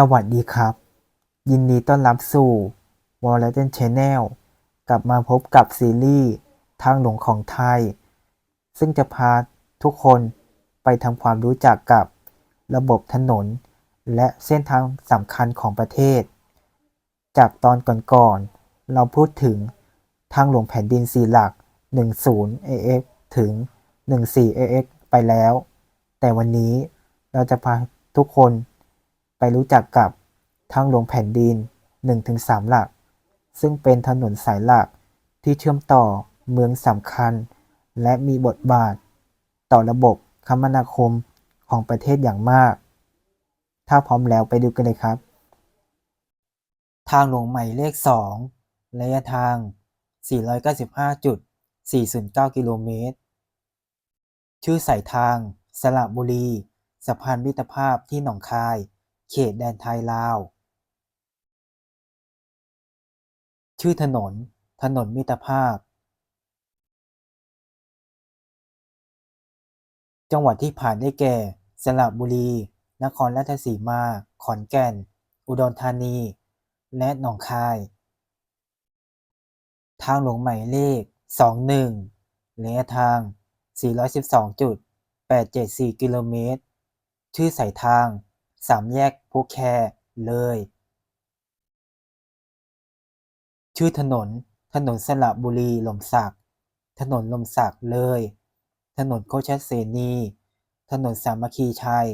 สวัสดีครับ ยินดีต้อนรับสู่ w a l l e t Channel กลับมาพบกับซีรีส์ทางหลวงของไทย ซึ่งจะพาทุกคนไปทำความรู้จักกับระบบถนน และเส้นทางสำคัญของประเทศ จากตอนก่อนๆเราพูดถึงทางหลวงแผ่นดินสีหลัก 10 AX ถึง 14 AX ไปแล้ว แต่วันนี้เราจะพาทุกคน ไปรู้จักกับทางหลวงแผ่นดิน 1-3 หลัก ซึ่งเป็นถนนสายหลักที่เชื่อมต่อเมืองสำคัญ และมีบทบาท ต่อระบบคมนาคมของประเทศอย่างมาก ถ้าพร้อมแล้วไปดูกันเลยครับ ทางหลวงใหม่เลข 2 ระยะทาง 495.409 กิโลเมตร ชื่อสายทาง สระบุรี สะพานมิตรภาพที่หนองคาย เขตแดนไทยลาว ชื่อถนน ถนนมิตรภาพ จังหวัดที่ผ่านได้แก่ สระบุรี นครราชสีมา ขอนแก่น อุดรธานี และหนองคาย ทางหลวงหมายเลข 21ระยะทาง 412.874 กิโลเมตร ชื่อสายทาง สามแยกภูแคเลย ชื่อถนน ถนนสระบุรีหล่มสัก ถนนลมสักเลย ถนนโคชเสนี ถนนสามัคคีชัย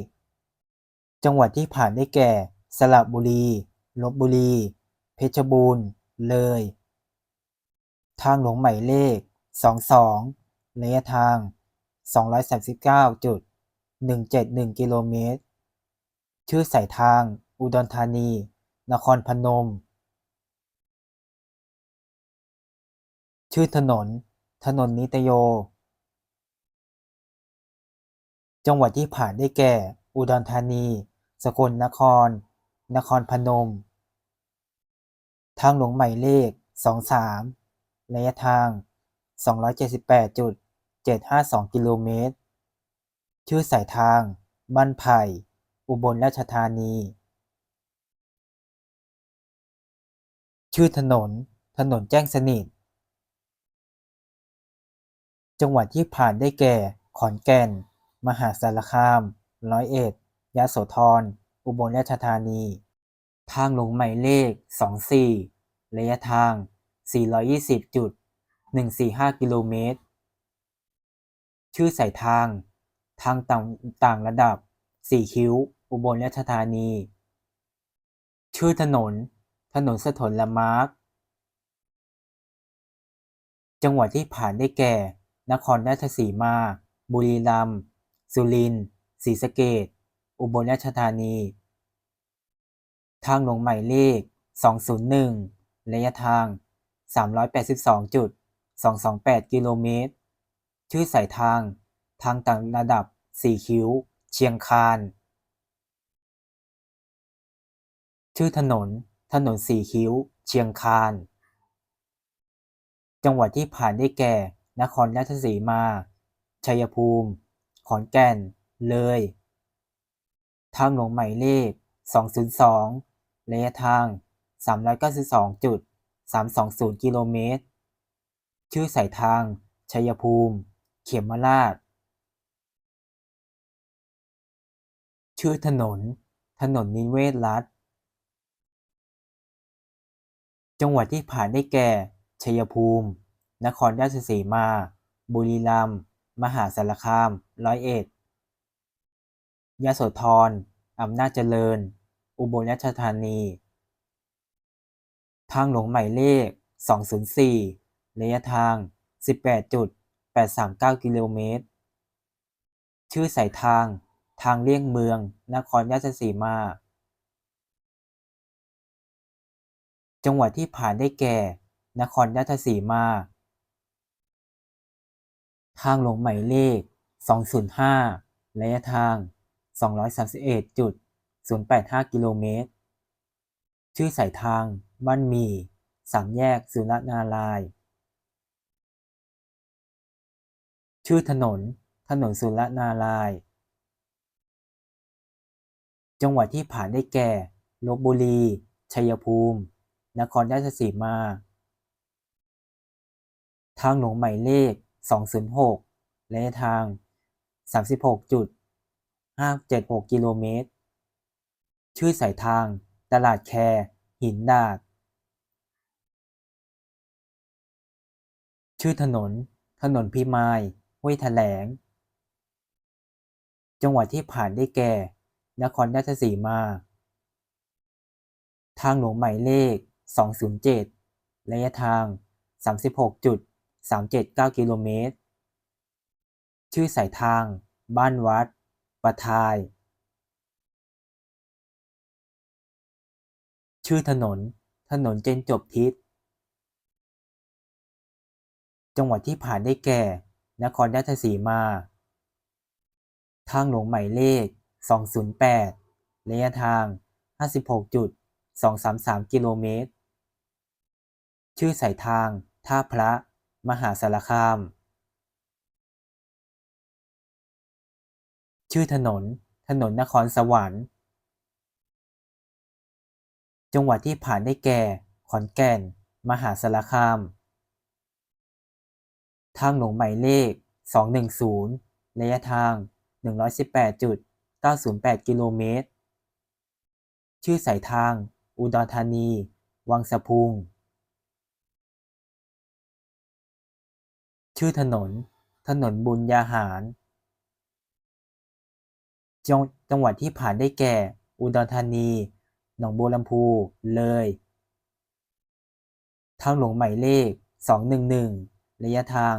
จังหวัดที่ผ่านได้แก่ สระบุรี ลบบุรี เพชรบูรณ์ เลย ทางหลวงหมายเลข 22ระยะทาง 239.171 กิโลเมตร ชื่อสายทาง อุดรธานี นครพนม ชื่อถนน ถนนนิตโย จังหวัดที่ผ่านได้แก่ อุดรธานี สกลนคร นครพนม ทางหลวงหมายเลข 23 ระยะทาง 278.752 กิโลเมตร ชื่อสายทาง บ้านไผ่ อุบลราชธานี ชื่อถนน ถนนแจ้งสนิท จังหวัดที่ผ่านได้แก่ ขอนแก่น มหาสารคาม ร้อยเอ็ด ยะโสธร อุบลราชธานี ทางลงหมายเลข 24 ระยะทาง 420.145 กิโลเมตร ชื่อสายทาง ทางต่างต่างระดับสี่คิ้ว อุบลราชธานี ชื่อถนน ถนนสถนละมาร์กจังหวัดที่ผ่านได้แก่ นครราชสีมา บุรีรัมย์ สุรินทร์ ศรีสะเกษอุบลราชธานี ทางหลวงหมายเลข 201 ระยะทาง 382.228 กิโลเมตร ชื่อสายทาง ทางต่างระดับสี่คิ้ว เชียงคาน ชื่อถนน ถนนสี่คิ้ว เชียงคาน จังหวัดที่ผ่านได้แก่ นครราชสีมา ชัยภูมิ ขอนแก่น เลย ทางหลวงหมายเลข 202 ระยะทาง 392.320 กิโลเมตร ชื่อสายทาง ชัยภูมิ เขมราช ชื่อถนน ถนนนิเวศรัฐ จังหวัดที่ผ่านได้แก่ ชัยภูมิ นครราชสีมา บุรีรัมย์ มหาสารคาม ร้อยเอ็ด ยโสธร อำนาจเจริญ อุบลราชธานี ทางหลวงหมายเลข 204 ระยะทาง 18.839 กิโลเมตร ชื่อสายทาง ทางเลี่ยงเมือง นครราชสีมา จังหวัดที่ผ่านได้แก่ นครราชสีมา ทางหลวงหมายเลข 205 ระยะทาง 231.085 กิโลเมตร ชื่อสายทาง บ้านมีสามแยกสุรนาราย ชื่อถนน ถนนสุรนาราย จังหวัดที่ผ่านได้แก่ลบบุรี ชัยภูมิ นครราชสีมา ทางหลวงหมายเลข 206ระยะทาง 36.576 กิโลเมตร ชื่อสายทาง ตลาดแคหินดาด ชื่อถนน ถนนพิมายห้วยแถลง จังหวัดที่ผ่านได้แก่ นครราชสีมา ทางหลวงหมายเลข 207 ระยะทาง 36.379 กิโลเมตร ชื่อสายทาง บ้านวัด ประทาย ชื่อถนน ถนนเจนจบทิศ จังหวัดที่ผ่านได้แก่ นครราชสีมา ทางหลวงหมายเลข 208 ระยะทาง 56.233 กิโลเมตร ชื่อสายทาง ท่าพระ มหาสารคาม ชื่อถนน ถนนนครสวรรค์ จังหวัดที่ผ่านได้แก่ ขอนแก่น มหาสารคาม ทางหลวงหมายเลข 210 ระยะทาง 118.908 กิโลเมตร ชื่อสายทาง อุดรธานี วังสะพุง ชื่อถนน ถนนบุญญาหารจังจังหวัดที่ผ่านได้แก่ อุดรธานี หนองบัวลำพู เลย ทางหลวงหมายเลข 211 ระยะทาง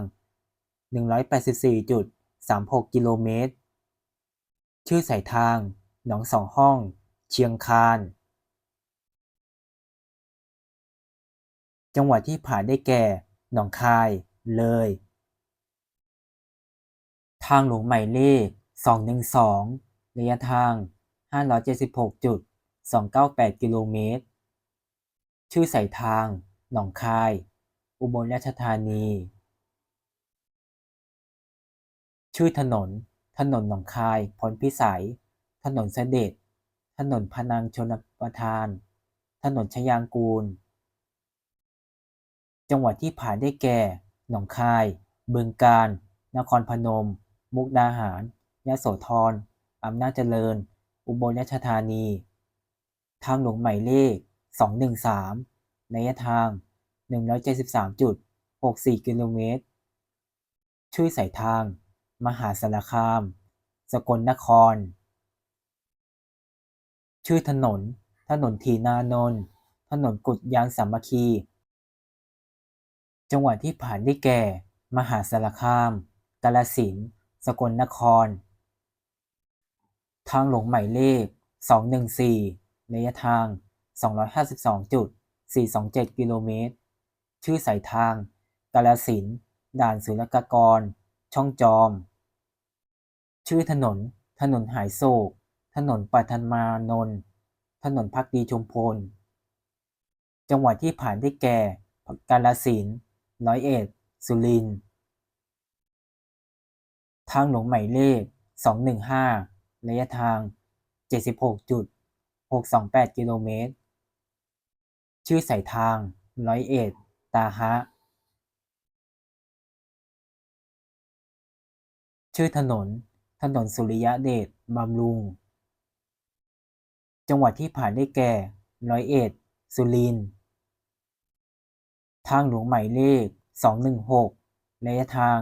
184.36 กิโลเมตร ชื่อสายทาง หนองสองห้อง เชียงคาน จังหวัดที่ผ่านได้แก่ หนองคาย เลย ทางหลวงหมายเลข 212 ระยะทาง 576.298 กิโลเมตร ชื่อสายทาง หนองคาย อุบลราชธานี ชื่อถนน ถนนหนองคายพ้นพิสัย ถนนเสด็จ ถนนพนังชลประทาน ถนนชยางกูล จังหวัดที่ผ่านได้แก่ หนองคาย บึงกาฬนครพนม มุกดาหาร ยโสธร อำนาจเจริญ อุบลราชธานี ทางหลวงหมายเลข 213 ระยะทาง 173.64 กิโลเมตรชื่อสายทาง มหาสารคาม สกลนคร ชื่อถนน ถนนทีนานนท์ถนนกุดยางสามัคคี จังหวัดที่ผ่านได้แก่ มหาสารคาม กาฬสินธุ์ สกลนคร ทางหลวงหมายเลข 214 ระยะทาง 252.427 กิโลเมตร ชื่อสายทาง กาฬสิน ด่านศุลกากร ช่องจอม ชื่อถนน ถนนหายโศก ถนนปัทมานนท์ถนนพักดีชุมพล จังหวัดที่ผ่านได้แก่ กาฬสินร้อยเอ็ด สุรินทร์ ทางหลวงหมายเลข 215 ระยะทาง 76.628 กิโลเมตร ชื่อสายทาง ร้อยเอ็ด ตาฮะ ชื่อถนน ถนนสุริยะเดชบำรุง จังหวัดที่ผ่านได้แก่ ร้อยเอ็ด สุรินทร์ทางหลวงหมายเลข 216 ระยะทาง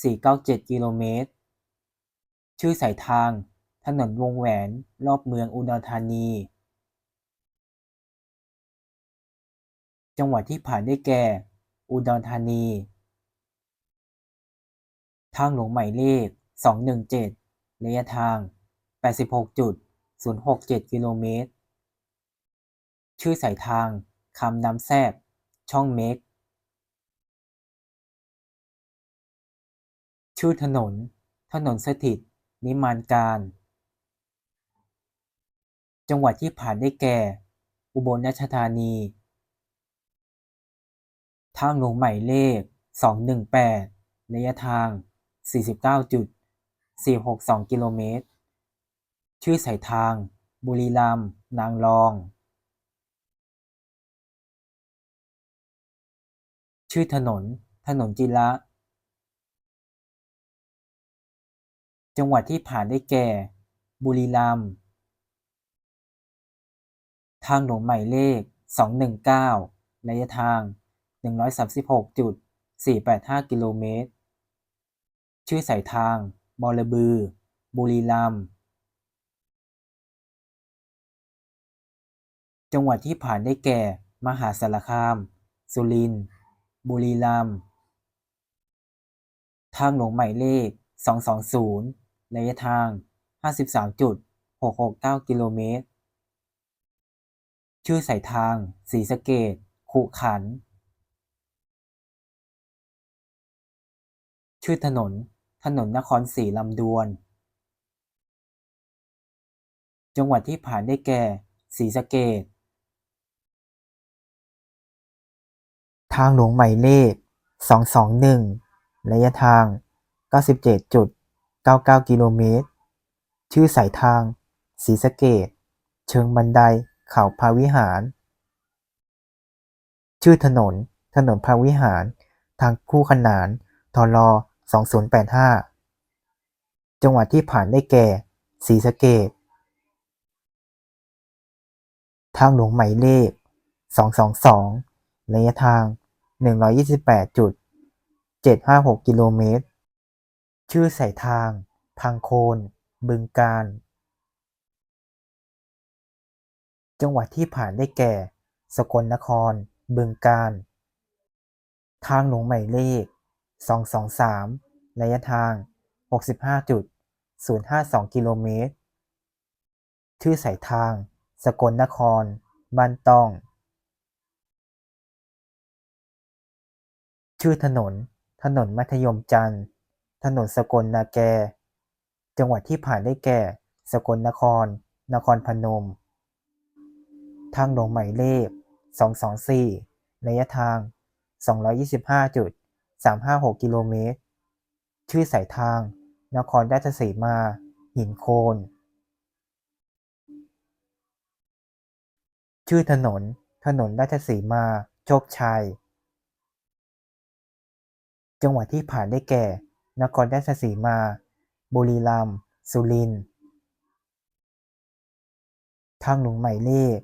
497 กิโลเมตร ชื่อสายทาง ถนนวงแหวนรอบเมืองอุดรธานี จังหวัดที่ผ่านได้แก่ อุดรธานี ทางหลวงหมายเลข 217 ระยะทาง 86.067 กิโลเมตร ชื่อสายทางคำน้ำแซบช่องเมก ชื่อถนน ถนนสถิต นิมานการ จังหวัดที่ผ่านได้แก่ อุบลราชธานี ทางหลวงหมายเลข 218 ระยะทาง 49.462 กิโลเมตร ชื่อสายทาง บุรีรัมย์ นางรอง ชื่อถนน ถนนจิระ จังหวัดที่ผ่านได้แก่ บุรีรัมย์ ทางหลวงหมายเลข 219 ระยะทาง 136.485 กิโลเมตร ชื่อสายทาง บอระบือ บุรีรัมย์ จังหวัดที่ผ่านได้แก่ มหาสารคาม สุรินทร์ บุรีรัมย์ ทางหลวงหมายเลข 220 ระยะทาง 53.669 กิโลเมตร ชื่อสายทางศรีสเกษๆขุขัน ชื่อถนน ถนนนครศรีลำดวน จังหวัดที่ผ่านได้แก่ศรีสเกษทางหลวงหมายเลข 221 ระยะทาง 99 กิโลเมตร ชื่อสายทางศรีสะเกษเชิงบันได เขาพระวิหาร ชื่อถนน ถนนพระวิหาร ทางคู่ขนานทร2085 จังหวัดที่ผ่านได้แก่ศรีสะเกษทางหลวงหมายเลข 222 ระยะทาง 128.756 กิโลเมตร ชื่อสายทาง พังโคน บึงกาฬ จังหวัดที่ผ่านได้แก่ สกลนคร บึงกาฬ ทางหลวงหมายเลข 223 ระยะทาง 65.052 กิโลเมตร ชื่อสายทาง สกลนคร บ้านตอง ชื่อถนน ถนนมัธยมจันทร์ ถนนสกลนาแก จังหวัดที่ผ่านได้แก่ สกลนคร นครพนม ทางหลวงหมายเลข 224 ระยะทาง 225.356 กิโลเมตร ชื่อสายทาง นครราชสีมา หินโคน ชื่อถนน ถนนราชสีมา โชคชัย จังหวัดที่ผ่านได้แก่ นครราชสีมา บุรีรัมย์ สุรินทร์ ทางหลวงหมายเลข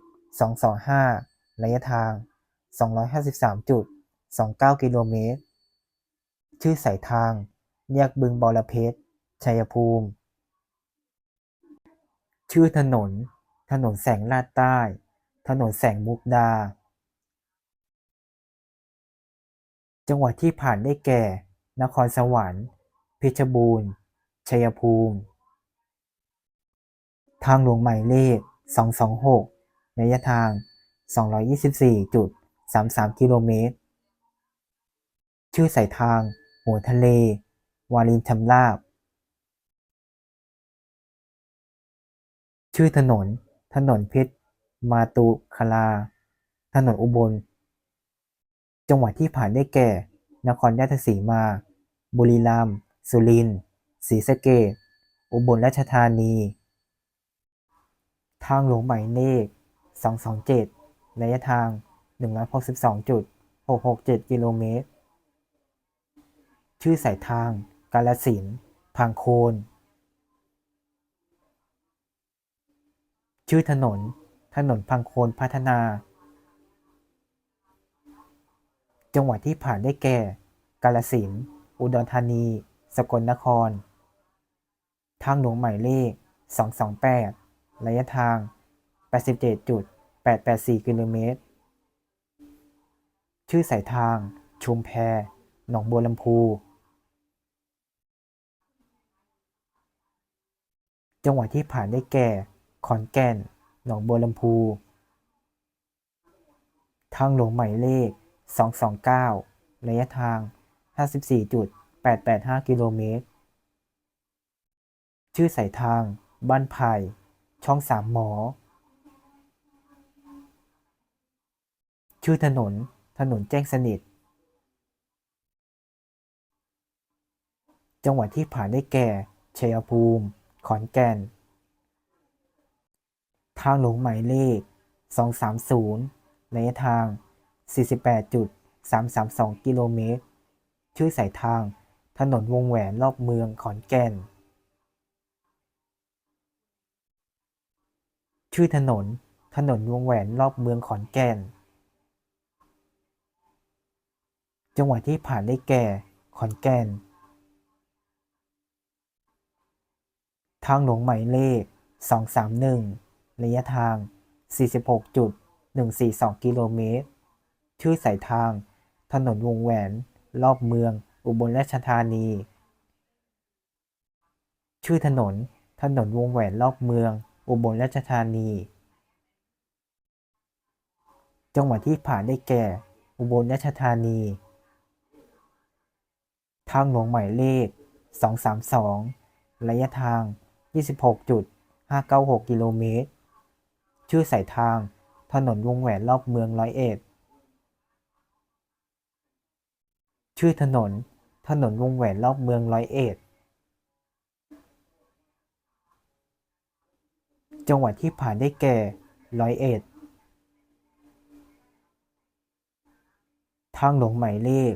225 ระยะทาง 253.29 กิโลเมตร ชื่อสายทาง แยกบึงบอระเพชรชัยภูมิ ชื่อถนน ถนนแสงลาดใต้ ถนนแสงมุกดา จังหวัดที่ผ่านได้แก่ นครสวรรค์ เพชรบูรณ์ ชัยภูมิ ทางหลวงหมายเลข 226 ระยะทาง 224.33 กิโลเมตร ชื่อสายทาง หัวทะเล วารินชำราบ ชื่อถนน ถนนเพชร มาตุคลา ถนนอุบล จังหวัดที่ผ่านได้แก่ นครราชสีมา บุรีรัมย์ สุรินทร์ศรีสะเกษอุบลราชธานี ทางหลวงหมายเลข 227 ระยะทาง 162.667 กิโลเมตร ชื่อสายทาง กาฬสินพังโคน ชื่อถนน ถนนพังโคนพัฒนา จังหวัดที่ผ่านได้แก่ กาฬสินอุดรธานี สกลนคร ทางหลวงหมายเลข 228 ระยะทาง 87.884 กิโลเมตร ชื่อสายทาง ชุมแพ หนองบัวลำพู จังหวัดที่ผ่านได้แก่ ขอนแก่น หนองบัวลำพู ทางหลวงหมายเลข 229 ระยะทาง 54. 885 กิโลเมตร ชื่อสายทาง บ้านไผ่ช่องสามหมอ ชื่อถนน ถนนแจ้งสนิท จังหวัดที่ผ่านได้แก่ ชัยภูมิ ขอนแก่น ทางหลวงหมายเลข 230 ระยะทาง 48.332 กิโลเมตร ชื่อสายทาง ถนนวงแหวนรอบเมืองขอนแก่น ชื่อถนน ถนนวงแหวนรอบเมืองขอนแก่น จังหวัดที่ผ่านได้แก่ ขอนแก่น ทางหลวงหมายเลข 231 ระยะทาง 46.142 กิโลเมตร ชื่อสายทาง ถนนวงแหวนรอบเมือง อุบลราชธานี ชื่อถนน ถนนวงแหวนรอบเมือง อุบลราชธานี จังหวัดที่ผ่านได้แก่ อุบลราชธานี ทางหลวงหมายเลข 232 ระยะทาง 26.596 กิโลเมตร ชื่อสายทาง ถนนวงแหวนรอบเมืองร้อยเอ็ดชื่อถนน ถนนวงแหวนรอบเมืองร้อยเอ็ด จังหวัดที่ผ่านได้แก่ร้อยเอ็ด ทางหลวงหมายเลข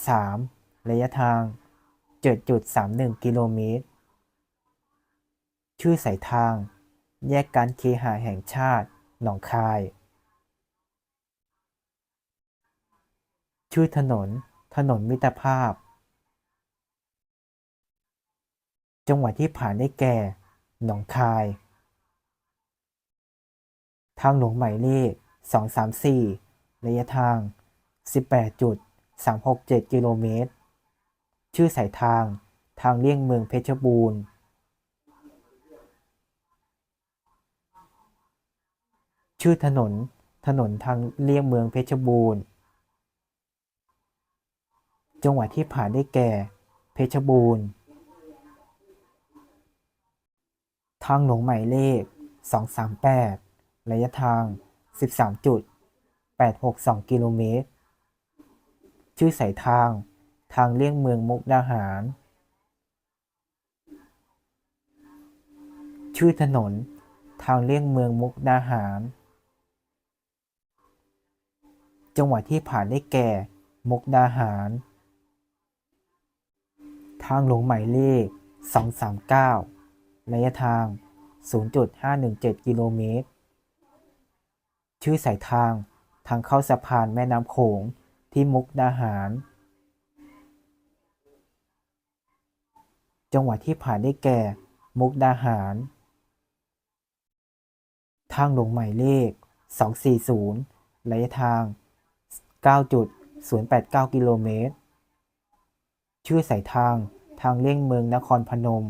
233 ระยะทาง 7.31 กิโลเมตร ชื่อสายทาง แยกการเคหะแห่งชาติ หนองคาย ชื่อถนน ถนนมิตรภาพ จังหวัดที่ผ่านได้แก่ หนองคาย ทางหลวงหมายเลข 234 ระยะทาง 18.367 กิโลเมตร ชื่อสายทาง ทางเลี่ยงเมืองเพชรบูรณ์ชื่อถนน ถนนทางเลี่ยงเมืองเพชรบูรณ์ จังหวัดที่ผ่านได้แก่ เพชรบูรณ์ ทางหลวงหมายเลข 238 ระยะทาง 13.862 กิโลเมตร ชื่อสายทาง ทางเลี่ยงเมืองมุกดาหาร ชื่อถนน ทางเลี่ยงเมืองมุกดาหาร จังหวัดที่ผ่านได้แก่ มุกดาหาร ทางหลวงหมายเลข 239 ระยะทาง 0.517 กิโลเมตร ชื่อสายทางทางเข้าสะพานแม่น้ำโขงที่มุกดาหาร จังหวัดที่ผ่านได้แก่ มุกดาหาร ทางหลวงหมายเลข 240 ระยะทาง 9.089 กิโลเมตร ชื่อสายทาง ทางเลี่ยงเมืองนครพนม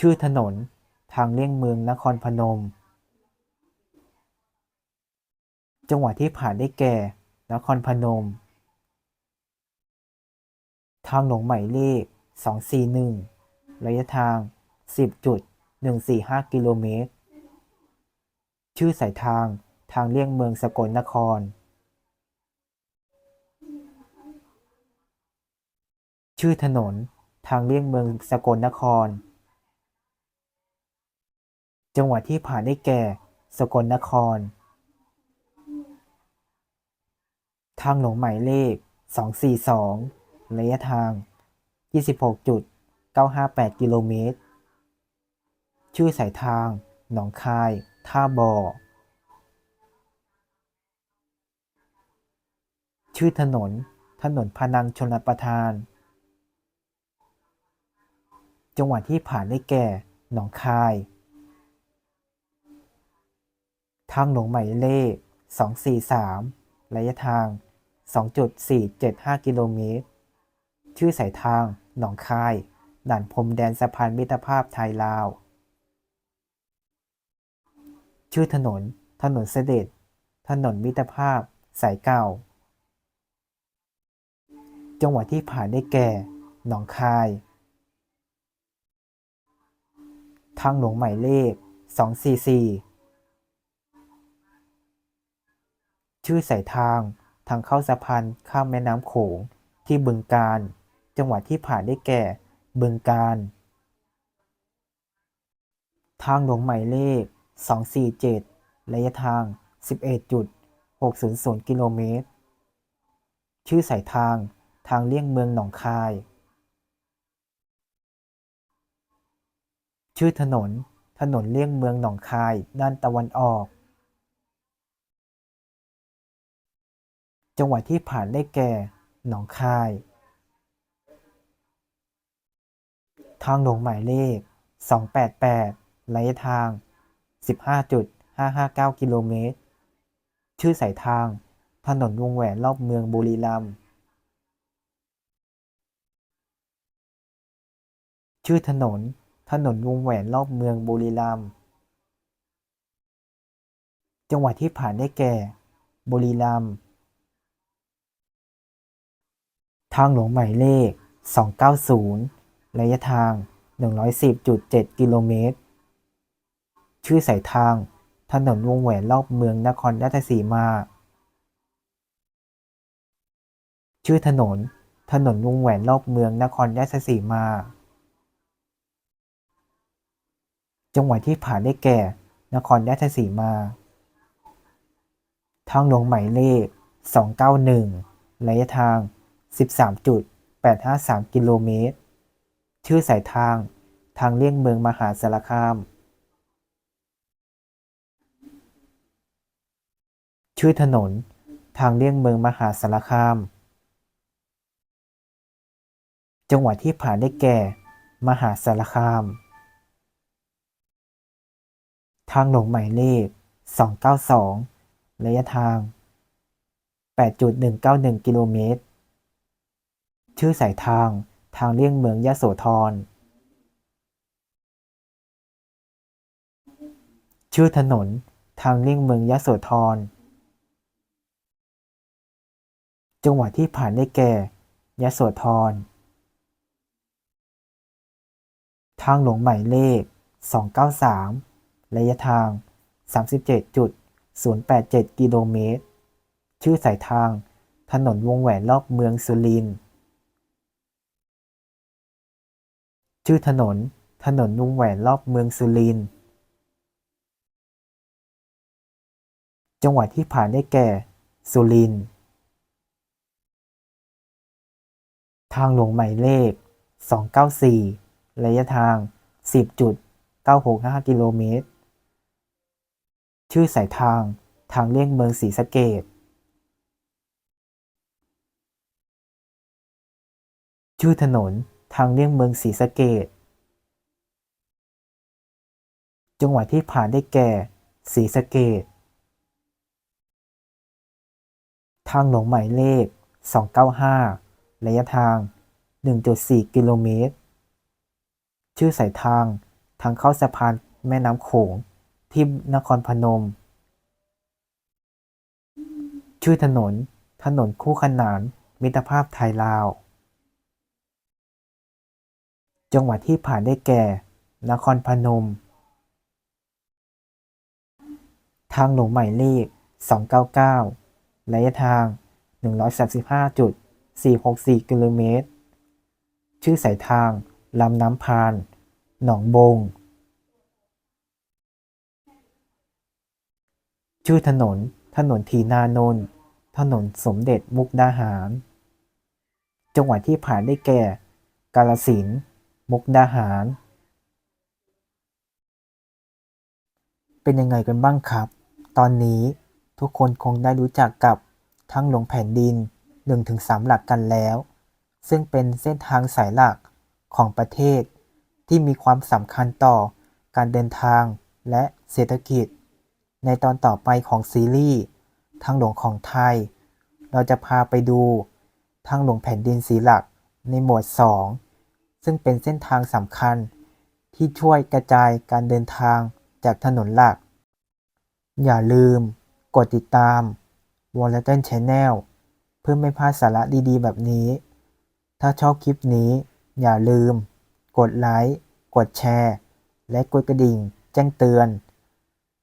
ชื่อถนน ทางเลี่ยงเมืองนครพนม จังหวัดที่ผ่านได้แก่ นครพนม ทางหลวงหมายเลข 241 ระยะทาง 10.145 กิโลเมตร ชื่อสายทาง ทางเลี่ยงเมืองสกลนคร ชื่อถนน ทางเลี่ยงเมืองสกลนคร จังหวัดที่ผ่านได้แก่ สกลนคร ทางหลวงหมายเลข 242 ระยะทาง 26.958 กิโลเมตร ชื่อสายทาง หนองคาย ท่าบ่อ ชื่อถนน ถนนพนังชลประทาน จังหวัดที่ผ่านได้แก่ หนองคาย ทางหลวงหมายเลข 243 ระยะทาง 2.475 กิโลเมตร ชื่อสายทาง หนองคาย ด่านพรมแดนสะพานมิตรภาพไทยลาว ชื่อถนน ถนนเสด็จ ถนนมิตรภาพ สายเก่า จังหวัดที่ผ่านได้แก่ หนองคาย ทางหลวงหมายเลข 244 ชื่อสายทางทางเข้าสะพานข้ามแม่น้ำโขงที่บึงกาฬจังหวัดที่ผ่านได้แก่ บึงกาฬทางหลวงหมายเลข 247 ระยะทาง 11.600 กิโลเมตร ชื่อสายทางทางเลี่ยงเมืองหนองคาย ชื่อถนน ถนนเลี่ยงเมืองหนองคาย ด้านตะวันออก จังหวัดที่ผ่านได้แก่ หนองคาย ทางหลวงหมายเลข 288 ระยะทาง 15.559 กิโลเมตร ชื่อสายทาง ถนนวงแหวนรอบเมืองบุรีรัมย์ชื่อถนน ถนนวงแหวนรอบเมืองบุรีรัมย์ จังหวัดที่ผ่านได้แก่ บุรีรัมย์ ทางหลวงหมายเลข 290 ระยะทาง 110.7 กิโลเมตร ชื่อสายทาง ถนนวงแหวนรอบเมืองนครราชสีมา ชื่อถนน ถนนวงแหวนรอบเมืองนครราชสีมา จังหวัดที่ผ่านได้แก่ นครราชสีมา ทางหลวงหมายเลข 291 ระยะทาง 13.853 กิโลเมตร ชื่อสายทาง ทางเลี่ยงเมืองมหาสารคาม ชื่อถนน ทางเลี่ยงเมืองมหาสารคาม จังหวัดที่ผ่านได้แก่ มหาสารคาม ทางหลวงหมายเลข 292 ระยะทาง 8.191 กิโลเมตร ชื่อสายทางทางเลี่ยงเมืองยะโสธร ชื่อถนนทางเลี่ยงเมืองยะโสธร จังหวัดที่ผ่านได้แก่ยะโสธร ทางหลวงหมายเลข 293 ระยะทาง 37.087 กิโลเมตร ชื่อสายทาง ถนนวงแหวนรอบเมืองสุรินทร์ ชื่อถนน ถนนวงแหวนรอบเมืองสุรินทร์ จังหวัดที่ผ่านได้แก่ สุรินทร์ ทางหลวงหมายเลข 294 ระยะทาง 10.965 กิโลเมตร ชื่อสายทาง ทางเลี่ยงเมืองศรีสะเกษชื่อถนน ทางเลี่ยงเมืองศรีสะเกษจังหวัดที่ผ่านได้แก่ศรีสะเกษทางหลวงหมายเลข 295 ระยะทาง 1.4 กิโลเมตร ชื่อสายทาง ทางเข้าสะพานแม่น้ำโขง ที่นครพนม ชื่อถนน ถนนคู่ขนาน มิตรภาพไทยลาว จังหวัดที่ผ่านได้แก่ นครพนม ทางหลวงหมายเลข 299 ระยะทาง 135.464 กิโลเมตร ชื่อสายทาง ลำน้ำพาน หนองบง ชื่อถนน ถนนทีนานนท์ถนนสมเด็จมุกดาหาร จังหวัดที่ผ่านได้แก่ กาฬสินมุกดาหาร เป็นยังไงกันบ้างครับ ตอนนี้ทุกคนคงได้รู้จักกับทางหลวงแผ่นดิน 1-3 หลักกันแล้ว ซึ่งเป็นเส้นทางสายหลักของประเทศที่มีความสำคัญต่อการเดินทางและเศรษฐกิจ ในตอนต่อไปของซีรีส์ทางหลวงของไทย เราจะพาไปดูทางหลวงแผ่นดินสีหลักในหมวด 2 ซึ่งเป็นเส้นทางสำคัญ ที่ช่วยกระจายการเดินทางจากถนนหลัก อย่าลืม กดติดตาม w a l l e t o n Channel เพื่อไม่พลาดสาระดีๆ แบบนี้ ถ้าชอบคลิปนี้ อย่าลืม กดไลค์ กดแชร์ และกดกระดิ่ง แจ้งเตือน